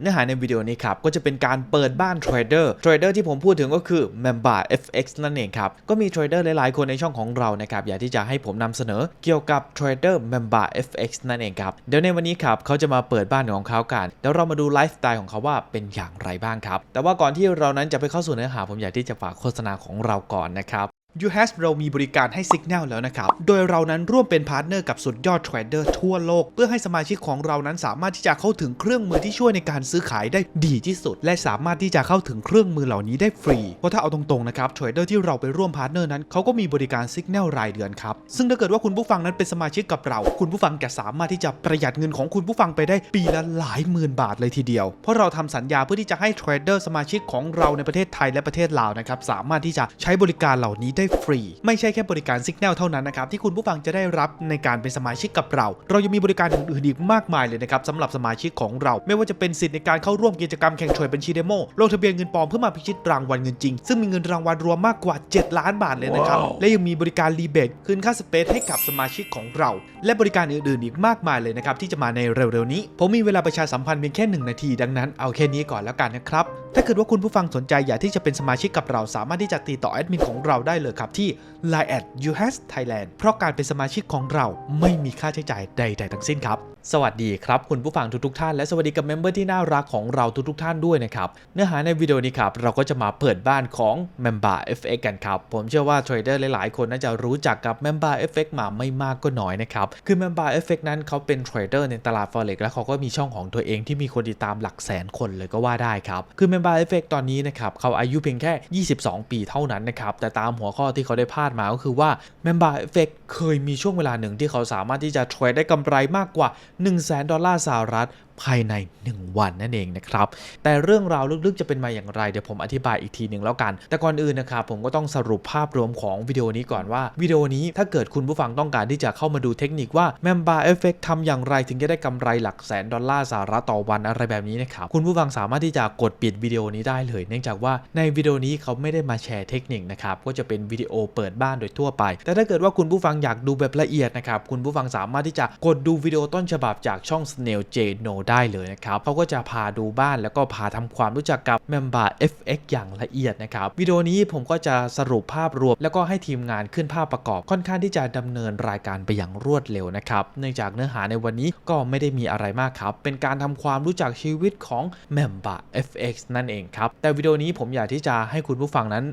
เนื้อหาในวิดีโอนี้ครับ ก็จะเป็นการเปิดบ้านเทรดเดอร์เทรดเดอร์ที่ผมพูดถึงก็คือ Mamba FX นั่นเองครับ ก็มีเทรดเดอร์หลายๆ คนในช่องของเรานะครับ อยากที่จะให้ผมนำเสนอเกี่ยวกับเทรดเดอร์ Mamba FX นั่นเองครับ เดี๋ยวในวันนี้ครับเขาจะมาเปิดบ้านของเขากันเดี๋ยวเรามาดูไลฟ์สไตล์ของเขาว่าเป็นอย่างไรบ้างครับแต่ว่าก่อนที่เรานั้นจะไปเข้าสู่เนื้อหาผมอยากที่จะฝากโฆษณาของเราก่อนนะครับ u h a s เรามีบริการให้ Signal แล้วนะครับ โดยเรานั้นร่วมเป็นพาร์ทเนอร์กับสุดยอดเทรดเดอร์ทั่วโลก เพื่อให้สมาชิกของเรานั้นสามารถที่จะเข้าถึงเครื่องมือที่ช่วยในการซื้อขายได้ดีที่สุด และสามารถที่จะเข้าถึงเครื่องมือเหล่านี้ได้ฟรี เพราะถ้าเอาตรงๆนะครับเทรดเดอร์ที่เราไปร่วมพาร์ทเนอร์นั้นเขาก็มีบริการ Signal รายเดือนครับ ซึ่งถ้าเกิดว่าคุณผู้ฟังนั้นเป็นสมาชิกกับเรา คุณผู้ฟังจะสามารถที่จะประหยัดเงินของคุณผู้ฟังไปได้ปีละหลายหมื่นบาทเลยทีเดียว เพราะเราทำสัญญาเพื่อที่จะให้เทรดเดอร์สมาชิกของเราในประเทศไทยและประเทศลาวนะครับสามารถที่จะใช้บริการเหล่านี้ได้ฟรี ไม่ใช่แค่บริการ Signal เท่านั้นนะครับที่คุณผู้ฟังจะได้รับในการเป็นสมาชิกกับเรา เรายังมีบริการอื่นๆอีกมากมายเลยนะครับสำหรับสมาชิกของเรา ไม่ว่าจะเป็นสิทธิ์ในการเข้าร่วมกิจกรรมแข่งเทรดบัญชีเดโมลงทะเบียนเงินปลอมเพื่อมาพิชิตรางวัลเงินจริง ซึ่งมีเงินรางวัลรวมมากกว่า 7 ล้านบาทเลยนะครับและยังมีบริการรีเบทคืนค่าสเปซให้กับสมาชิกของเรา และบริการอื่นๆอีกมากมายเลยนะครับที่จะมาในเร็วๆนี้ ผมมีเวลาประชาสัมพันธ์เพียงแค่ 1 นาทีดังนั้นเอาแค่นี้ก่อนแล้วกันนะครับถ้าเกิดว่าคุณผู้ฟังสนใจอยากที่จะเป็นสมาชิกกับเราสามารถที่จะติดต่อแอดมินของเราได้เลยครับที่ line at u h a s Thailand เพราะการเป็นสมาชิกของเราไม่มีค่าใช้จ่ายใด ๆ ทั้งสิ้นครับสวัสดีครับคุณผู้ฟังทุกๆท่านและสวัสดีกับเมมเบอร์ที่น่ารักของเราทุกๆท่านด้วยนะครับ เนื้อหาในวิดีโอนี้ครับ เราก็จะมาเปิดบ้านของ Member FX กันครับ ผมเชื่อว่าเทรดเดอร์หลายๆ คนน่าจะรู้จักกับ Member FX มาไม่มากก็น้อยนะครับ คือ Member FX นั้นเขาเป็นเทรดเดอร์ในตลาด Forex และเขาก็มีช่องของตัวเองที่มีคนติดตามหลักแสนคนเลยก็ว่าได้ครับคือ Member FX ตอนนี้นะครับเขาอายุเพียงแค่ 22 ปีเท่านั้นนะครับแต่ตามหัวข้อที่เขาได้พาดมาก็คือว่า Member FX เคยมีช่วงเวลาหนึ่งที่เขาสามารถที่จะเทรดได้กำไรมากกว่า1 0 0 0 0แดอลลาร์สหรัฐ ภายใน 1 วันนั่นเองนะครับ แต่เรื่องราวลึกๆจะเป็นมาอย่างไรเดี๋ยวผมอธิบายอีกทีหนึ่งแล้วกัน แต่ก่อนอื่นนะครับผมก็ต้องสรุปภาพรวมของวิดีโอนี้ก่อนว่าวิดีโอนี้ถ้าเกิดคุณผู้ฟังต้องการที่จะเข้ามาดูเทคนิคว่า Member Effect ทำอย่างไรถึงจะได้กำไรหลักแสนดอลลาร์สหรัฐต่อวันอะไรแบบนี้นะครับคุณผู้ฟังสามารถที่จะกดปิดวิดีโอนี้ได้เลย เนื่องจากว่าในวิดีโอนี้เขาไม่ได้มาแชร์เทคนิคนะครับก็จะเป็นวิดีโอเปิดบ้านโดยทั่วไป แต่ถ้าเกิดว่าคุณผู้ฟังอยากดูแบบละเอียดนะครับคุณผู้ฟังสามารถที่จะกดดูวิดีโอต้นฉบับจากช่อง Snail J No ได้เลยนะครับเขาก็จะพาดูบ้านแล้วก็พาทำความรู้จักกับ Member FX อย่างละเอียดนะครับวิดีโอนี้ผมก็จะสรุปภาพรวม แล้วก็ให้ทีมงานขึ้นภาพประกอบค่อนข้างที่จะดำเนินรายการไปอย่างรวดเร็วนะครับเนื่องจากเนื้อหาในวันนี้ก็ไม่ได้มีอะไรมากครับ เป็นการทำความรู้จักชีวิตของ Member FX นั่นเองครับแต่วิดีโอนี้ผมอยากที่จะให้คุณผู้ฟังนั้น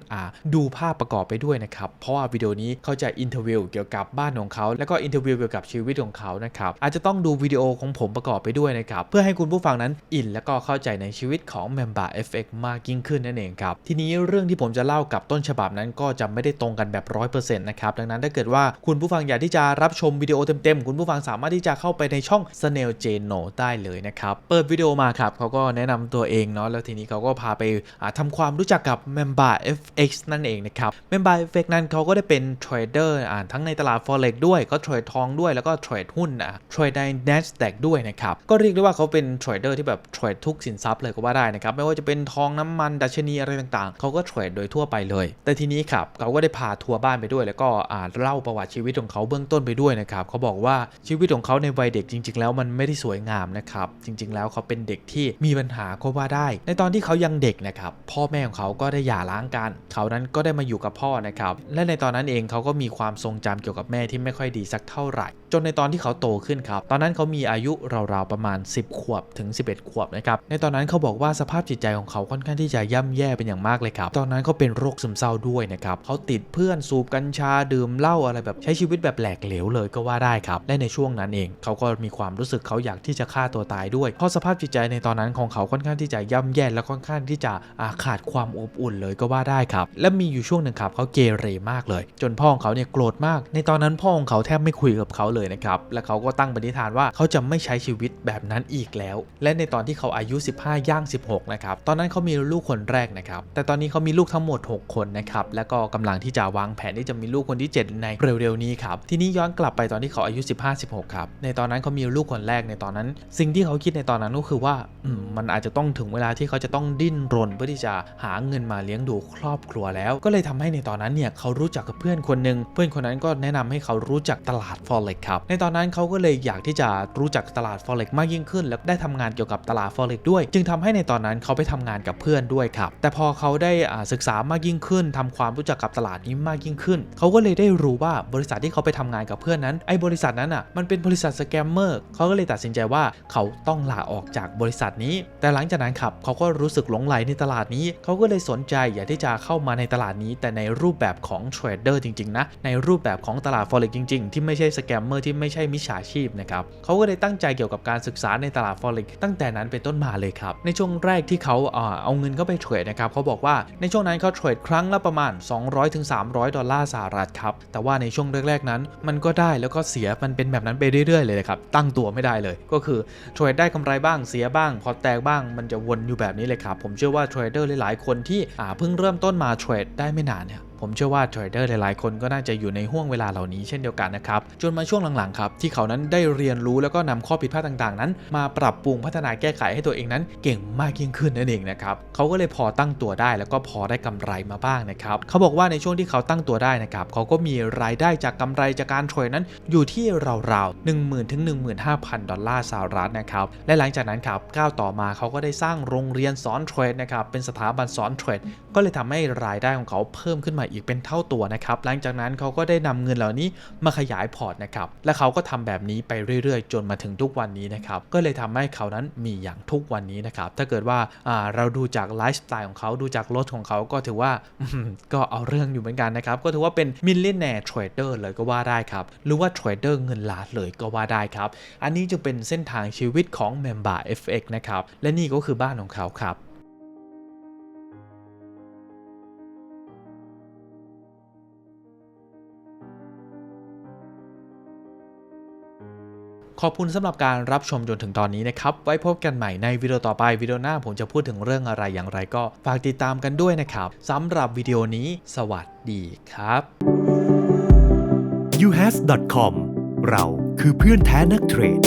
ดูภาพประกอบไปด้วยนะครับเพราะว่าวิดีโอนี้เขาจะอินเทอร์วิวเกี่ยวกับบ้านของเขา แล้วก็อินเทอร์วิวเกี่ยวกับชีวิตของเขานะครับอาจจะต้องดูวิดีโอของผมประกอบไปด้วยนะครับเพื่อให้คุณผู้ฟังนั้นอินแล้วก็เข้าใจในชีวิตของ Member FX มากยิ่งขึ้นนั่นเองครับ ทีนี้เรื่องที่ผมจะเล่ากับต้นฉบับนั้นก็จะไม่ได้ตรงกันแบบ 100%นะครับ ดังนั้นถ้าเกิดว่าคุณผู้ฟังอยากที่จะรับชมวิดีโอเต็มๆ คุณผู้ฟังสามารถที่จะเข้าไปในช่อง Snail j n o ได้เลยนะครับ เปิดวิดีโอมาครับเขาก็แนะนำตัวเองเนาะแล้วทีนี้เขาก็พาไปทำความรู้จักกับ Member FX นั่นเองนะครับ Member FX นั้นเขาก็ได้เป็นเทรดเดอร์ทั้งในตลาด Forex ด้วยก็เทรดทองด้วยแล้วก็เทรดหุ้นนะเทรดใน NASDAQ ด้วยนะครับก็เรียกได้ว่าเขาเป็นเทรดเดอร์ที่แบบเทรดทุกสินทรัพย์เลยก็ว่าได้นะครับ ไม่ว่าจะเป็นทองน้ำมันดัชนีอะไรต่างๆ เขาก็เทรดโดยทั่วไปเลย แต่ทีนี้ครับเขาก็ได้พาทัวร์บ้านไปด้วย แล้วก็อ่านเล่าประวัติชีวิตของเขาเบื้องต้นไปด้วยนะครับเขาบอกว่าชีวิตของเขาในวัยเด็กจริง ๆ แล้วมันไม่ได้สวยงามนะครับจริง ๆ แล้วเขาเป็นเด็กที่มีปัญหาก็ว่าได้ ในตอนที่เขายังเด็กนะครับพ่อแม่ของเขาก็ได้หย่าร้างกันเขานั้นก็ได้มาอยู่กับพ่อนะครับและในตอนนั้นเองเขาก็มีความทรงจำเกี่ยวกับแม่ที่ไม่ค่อยดีสักเท่าไหร่ จนในตอนที่เขาโตขึ้นครับตอนนั้นเขามีอายุราวๆประมาณ10 ขวบถึง 11 ขวบนะครับในตอนนั้นเขาบอกว่าสภาพจิตใจของเขาค่อนข้างที่จะย่ำแย่เป็นอย่างมากเลยครับตอนนั้นเขาเป็นโรคซึมเศร้าด้วยนะครับเขาติดเพื่อนสูบกัญชาดื่มเหล้าอะไรแบบใช้ชีวิตแบบแหลกเหลวเลยก็ว่าได้ครับและในช่วงนั้นเองเขาก็มีความรู้สึกเขาอยากที่จะฆ่าตัวตายด้วยเพราะสภาพจิตใจในตอนนั้นของเขาค่อนข้างที่จะย่ำแย่และค่อนข้างที่จะาขาดความอบอุ่นเลยก็ว่าได้ครับและมีอยู่ช่วงหนึ่งครับเขาเกเรมากเลย จนพ่อของเขาเนี่ยโกรธมาก ในตอนนั้นพ่อของเขาแทบไม่คุยกับเขาเลยนะครับและเขาก็ตั้งปณิธานว่าเขาจะไม่ใช้ชีวิตแบบนั้นอีกแล้ว และในตอนที่เขาอายุ 15 ย่าง 16 นะครับ ตอนนั้นเขามีลูกคนแรกนะครับ แต่ตอนนี้เขามีลูกทั้งหมด 6 คนนะครับ แล้วก็กำลังที่จะวางแผนที่จะมีลูกคนที่ 7 ในเร็วๆนี้ครับ ทีนี้ย้อนกลับไปตอนที่เขาอายุ 15-16 ครับ ในตอนนั้นเขามีลูกคนแรกในตอนนั้น สิ่งที่เขาคิดในตอนนั้นก็คือว่ามมันอาจจะต้องถึงเวลาที่เขาจะต้องดิ้นรน เพื่อที่จะหาเงินมาเลี้ยงดูครอบครัวแล้ว ก็เลยทำให้ในตอนนั้นเนี่ยเขารู้จักกับเพื่อนคนหนึ่งเพื่อนคนนั้นก็แนะนำให้เขารู้จักตลาด forex ครับในตอนนั้นเขาก็เลยอยากที่จะรู้จักตลาด forex มากยิ่งขึ้นขึ้น แล้วได้ทำงานเกี่ยวกับตลาด forex ด้วย จึงทำให้ในตอนนั้นเขาไปทำงานกับเพื่อนด้วยครับ แต่พอเขาได้ศึกษามากยิ่งขึ้นทำความรู้จักกับตลาดนี้มากยิ่งขึ้น เขาก็เลยได้รู้ว่าบริษัทที่เขาไปทำงานกับเพื่อนนั้นไอ้บริษัทนั้นอะมันเป็นบริษัทสแกมเมอร์เขาก็เลยตัดสินใจว่าเขาต้องลาออกจากบริษัทนี้ แต่หลังจากนั้นครับเขาก็รู้สึกหลงไหลในตลาดนี้ เขาก็เลยสนใจอยากที่จะเข้ามาในตลาดนี้ แต่ในรูปแบบของเทรดเดอร์จริงๆนะในรูปแบบของตลาด forex จริง ๆ ที่ไม่ใช่สแกมเมอร์ที่ไม่ใช่มิจฉาชีพนะครับเขาก็เลยตั้งใจเกี่ยวกับการศึกษาในตลาด forex ตั้งแต่นั้นเป็นต้นมาเลยครับ ในช่วงแรกที่เขาเอาเงินเข้าไปเทรดนะครับเขาบอกว่าในช่วงนั้นเขาเทรดครั้งละประมาณ 200-300 ดอลลาร์สหรัฐครับ แต่ว่าในช่วงแรกๆนั้น มันก็ได้แล้วก็เสียมันเป็นแบบนั้นไปเรื่อยๆเลยครับตั้งตัวไม่ได้เลย ก็คือเทรดได้กำไรบ้างเสียบ้าง พอแตกบ้างมันจะวนอยู่แบบนี้เลยครับผมเชื่อว่าเทรดเดอร์หลายๆคนที่เพิ่งเริ่มต้นมาเทรดได้ไม่นานเนี่ย ผมเชื่อว่าเทรดเดอร์หลายๆ คนก็น่าจะอยู่ในห่วงเวลาเหล่านี้เช่นเดียวกันนะครับ จนมาช่วงหลังๆครับที่เขานั้นได้เรียนรู้แล้วก็นำข้อผิดพลาดต่างๆ นั้น มาปรับปรุงพัฒนาแก้ไขให้ตัวเองนั้น เก่งมากยิ่งขึ้นนั่นเองนะครับเขาก็เลยพอตั้งตัวได้แล้วก็พอได้กำไรมาบ้างนะครับเขาบอกว่าในช่วงที่เขาตั้งตัวได้นะครับเขาก็มีรายได้จากกำไรจากการเทรดนั้นอยู่ที่ราวๆ1 0,000ถึง15,000 ดอลลาร์สหรัฐนะครับและหลังจากนั้นครับก้าวต่อมาเขาก็ได้สร้างโรงเรียนสอนเทรดนะครับเป็นสถาบันสอนเทรดก็เลยทำให้รายได้ของเขาเพิ่มขึ้นมาอีกเป็นเท่าตัวนะครับ หลังจากนั้นเขาก็ได้นำเงินเหล่านี้มาขยายพอร์ตนะครับ และเขาก็ทำแบบนี้ไปเรื่อยๆ จนมาถึงทุกวันนี้นะครับ ก็เลยทำให้เขานั้นมีอย่างทุกวันนี้นะครับ ถ้าเกิดว่าาเราดูจากไลฟ์สไตล์ของเขาดูจากรถของเขาก็ถือว่าก็เอาเรื่องอยู่เหมือนกันนะครับ ก็ถือว่าเป็นมิลเลนแนร์เทรดเดอร์เลยก็ว่าได้ครับ หรือว่าเทรดเดอร์เงินล้านเลยก็ว่าได้ครับ อันนี้จึงเป็นเส้นทางชีวิตของ Member FX นะครับ และนี่ก็คือบ้านของเขาครับ ขอบคุณสำหรับการรับชมจนถึงตอนนี้นะครับ ไว้พบกันใหม่ในวิดีโอต่อไปวิดีโอหน้าผมจะพูดถึงเรื่องอะไรอย่างไรก็ฝากติดตามกันด้วยนะครับสำหรับวิดีโอนี้ สวัสดีครับ uhas.com เราคือเพื่อนแท้นักเทรด